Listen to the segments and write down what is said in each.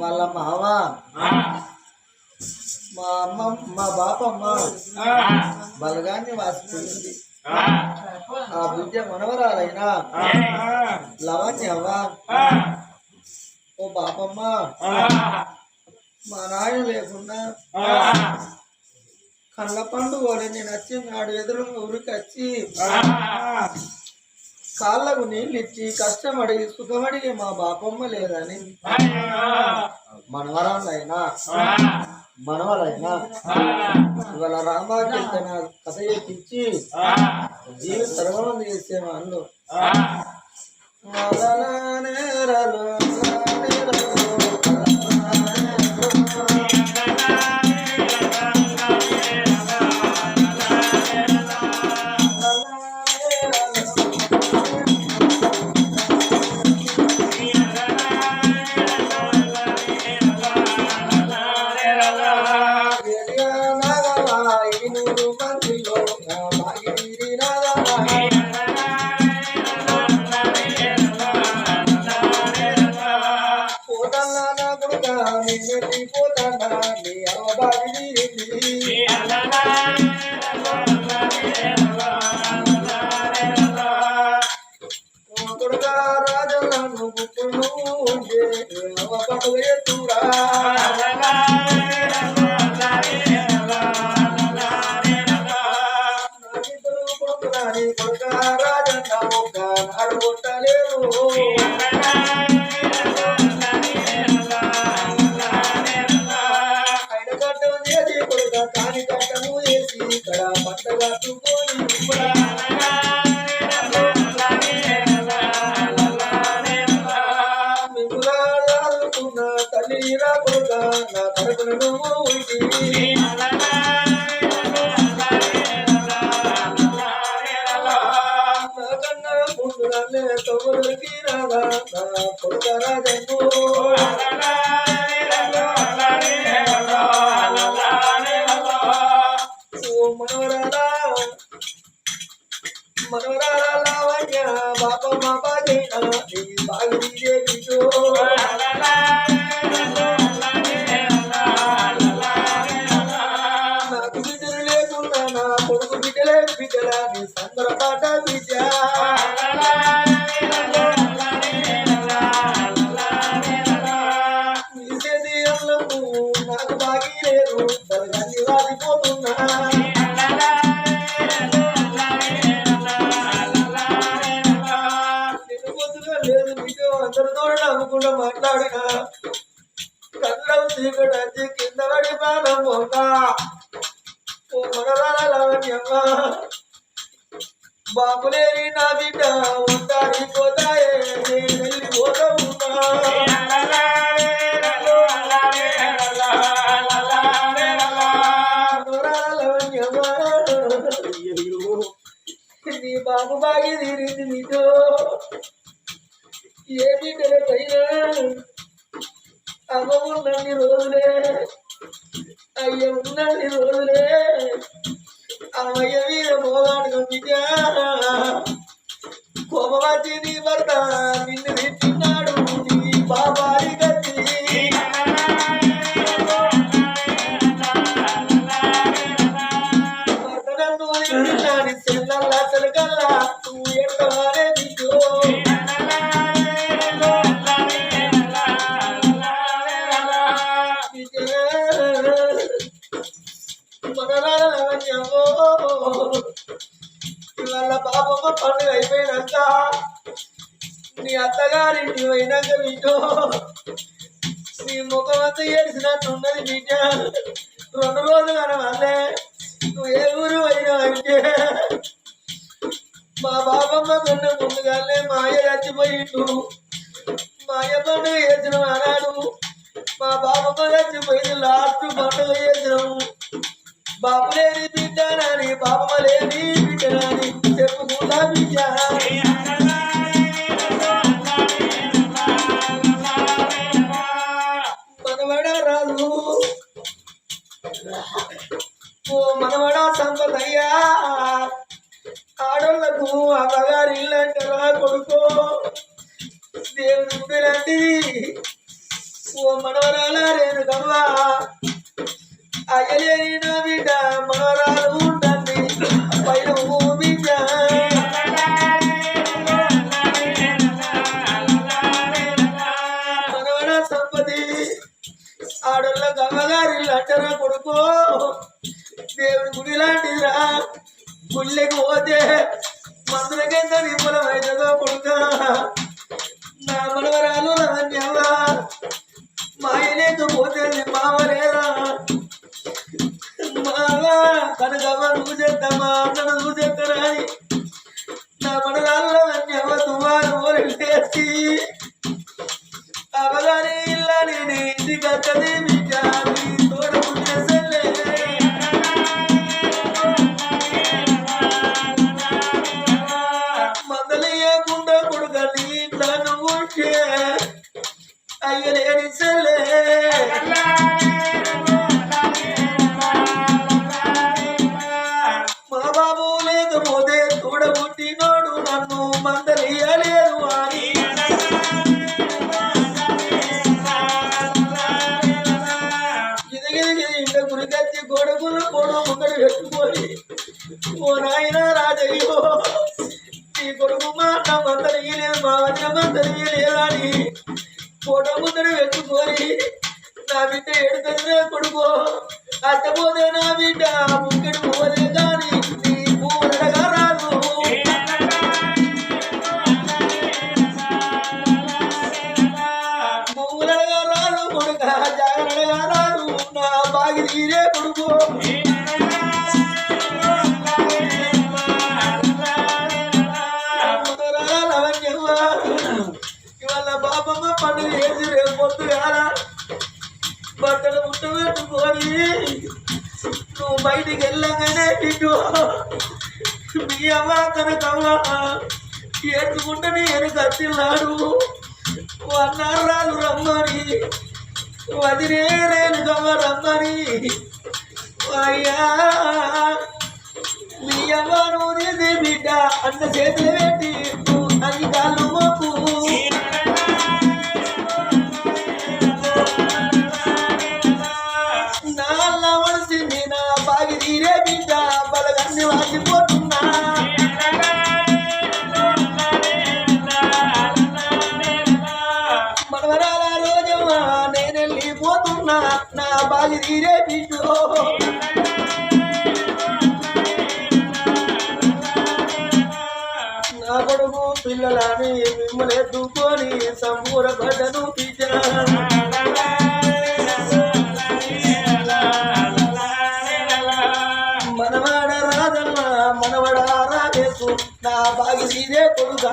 వాళ్ళ మావ మా అమ్మ మా బాపమ్మ బలగాన్ని వాసిపోయింది ఆ. బిడ్డ మనవరాలైనా లవణ్యవ్వ ఓ బాపమ్మ మా నాయన లేకుండా కళ్ళ పండుగ నేను వచ్చి నాడు ఎదురు ఊరికి వచ్చి కాళ్ళకు నీళ్ళు ఇచ్చి సుఖమడిగి మా బాపమ్మ లేదని మనవరాలైనా మనవరైనా ఇవాళ రామాచరిత కథ చెప్పించి జీవి సర్వనం చేసే వాళ్ళు నేరలు రాజలను గుప్పుడు ఎత్తురా నా కడుపున నువ్వు ఉండి నాకన్నా తమ్ముడికి రాదా నా కొడుక రాజన్ను లావణ్య నీ నవ్వుకుండా మాట్లాడిన కళ్ళం చీకటి కింద పడి ప్రాణం పోగా ఓ మనరాల బాబులేని నా బిడ్డ ఉంటాయి పోతాయే నేను వెళ్ళిపోతా బాబు బాగిది ఇవాళ పాపమ్మ పండుగ అయిపోయినంత నీ అత్తగారింటి పోయినాక బిడ్డో నీ ముఖం అంతా ఏడిసినట్టున్నది బిడ్డ రెండు రోజులు కనవాలే నువ్వు ఏ ఊరు అయినా అంటే మా బాబమ్మ కన్నా ముందుగానే మా అయ్య చచ్చిపోయిండు మా అయ్య పండుగ చేసిన అన్నాడు మా బాబమ్మ చచ్చిపోయింది లాస్ట్ పండుగ చేసినాము. బాబు లేని బిడ్డనని బాబమ్మ లేని ఆడోళ్ళ గమ్మగారి లట్టరా కొడుకో. దేవుడి గుడి లాంటిదిరా. గుళ్ళకి పోతే మందులకెంత నిపుణం అవుతుందో కొడుక. నా మనవరాలు నవన్యవ పోతే మావలేరా మావా కనకమ్మ నువ్వు చేద్దామా? అన్నను నువ్వు చేస్తారా అని నా మనరాలు నవన్యవ తువారు ఓరెళ్ళేసి మా బాబు లేకపోతే తోడబుట్టినోడు నన్ను మందలియలేరు అని. గిరిగిరి ఇంట గురికచ్చి కొడుకులు కూడా ముందడు పెట్టుకొని ఓ నాయన రాజయ్యో నీ కొడుకు మాట మందలియలేదు మా వదిన మందలియలేదని. ఫోటో ముందడు పెట్టుకొని నా బిడ్డ ఎడుతుందిరే కొడుకు అట్టపోతే నా బిడ్డ ముక్కడి పోలే ఇవాళ పండుగ చేసి రేపు పొద్దుగాల బట్టలు ముట్ట పెట్టుకొని నువ్వు బయటికి వెళ్ళగానే ఇటు మీ అమ్మ తన కమ్మ ఎత్తుకుంటే నేను కత్తిన్నాడు అన్నారు రాదు రమ్మని వదిలే నేను కమ్మ రమ్మని. అయ్యా మీ అమ్మ నువ్వు బిడ్డ అన్న చేతులు పెట్టి వెళ్ళిపోతున్నా నా బాగి తీరే బిడ్డ. నా కొడుకు పిల్లలని మిమ్మల్ని ఎత్తుకొని సంపూర భజను మనవాడ రాజన్న మనవడ రాజేసు నా బాగి కొడుగా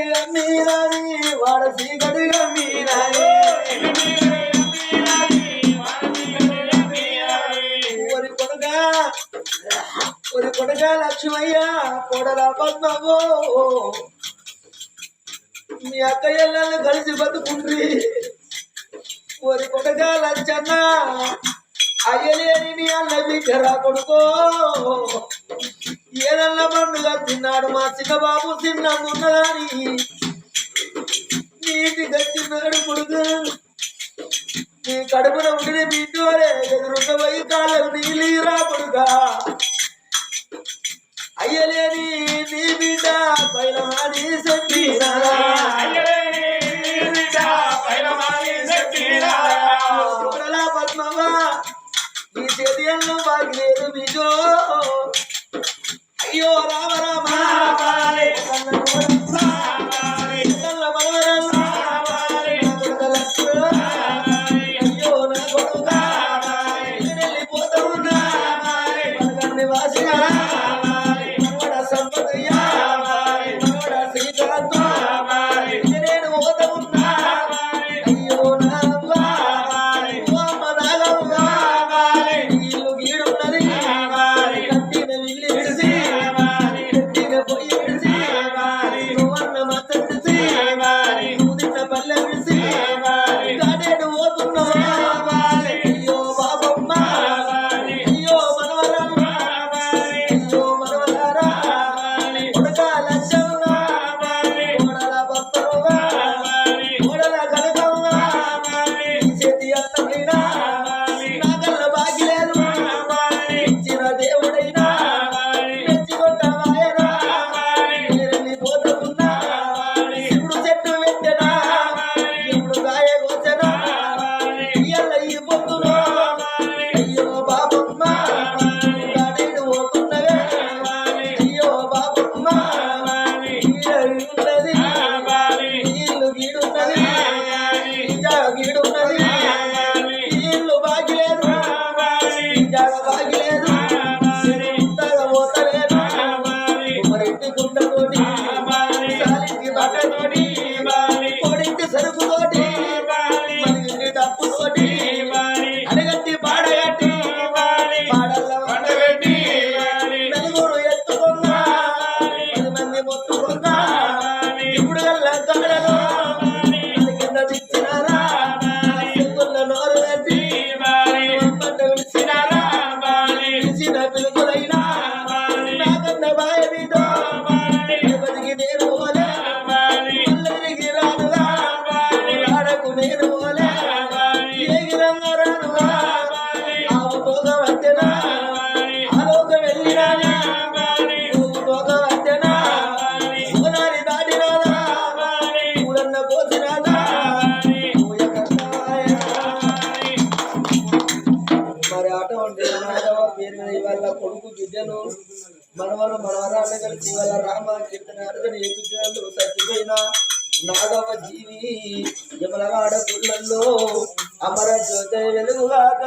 ఇల్లు చీకటి అమ్మీరాని వాడ చీకటి ఒరి కొడుగా ఒరి కొడుగా లక్ష్మయ్య కొడల పద్మవో మీ అక్కయ్యలను కలిసి బతుకుండ్రి. ఒరి కొడుగా లచ్చన్న అయ్యలేని నీ అన్న బిడ్డరా కొడుకో. ఏడల్ల పండుగ తిన్నాడు మా చిన్నబాబు చిన్నగున్నదాని నీటి గచ్చిన్నాడు కొడుకు. నీ కడుపున ఉండిన బిడ్డోరే ఎదురున్న పోయి కాళ్ళకు నీలీరా కొడుక. అయ్యలేని నీ బిడ్డ బయలమాడి చెప్పినా మనవలు మనవరాలు కలిసి వాళ్ళ రామ అని చెప్పిన అడుగుని ఎదురు చచ్చిపోయిన నాగవ జీవి యమలవాడ గుళ్ళల్లో అమర జ్యోతి వెలుగుగాక.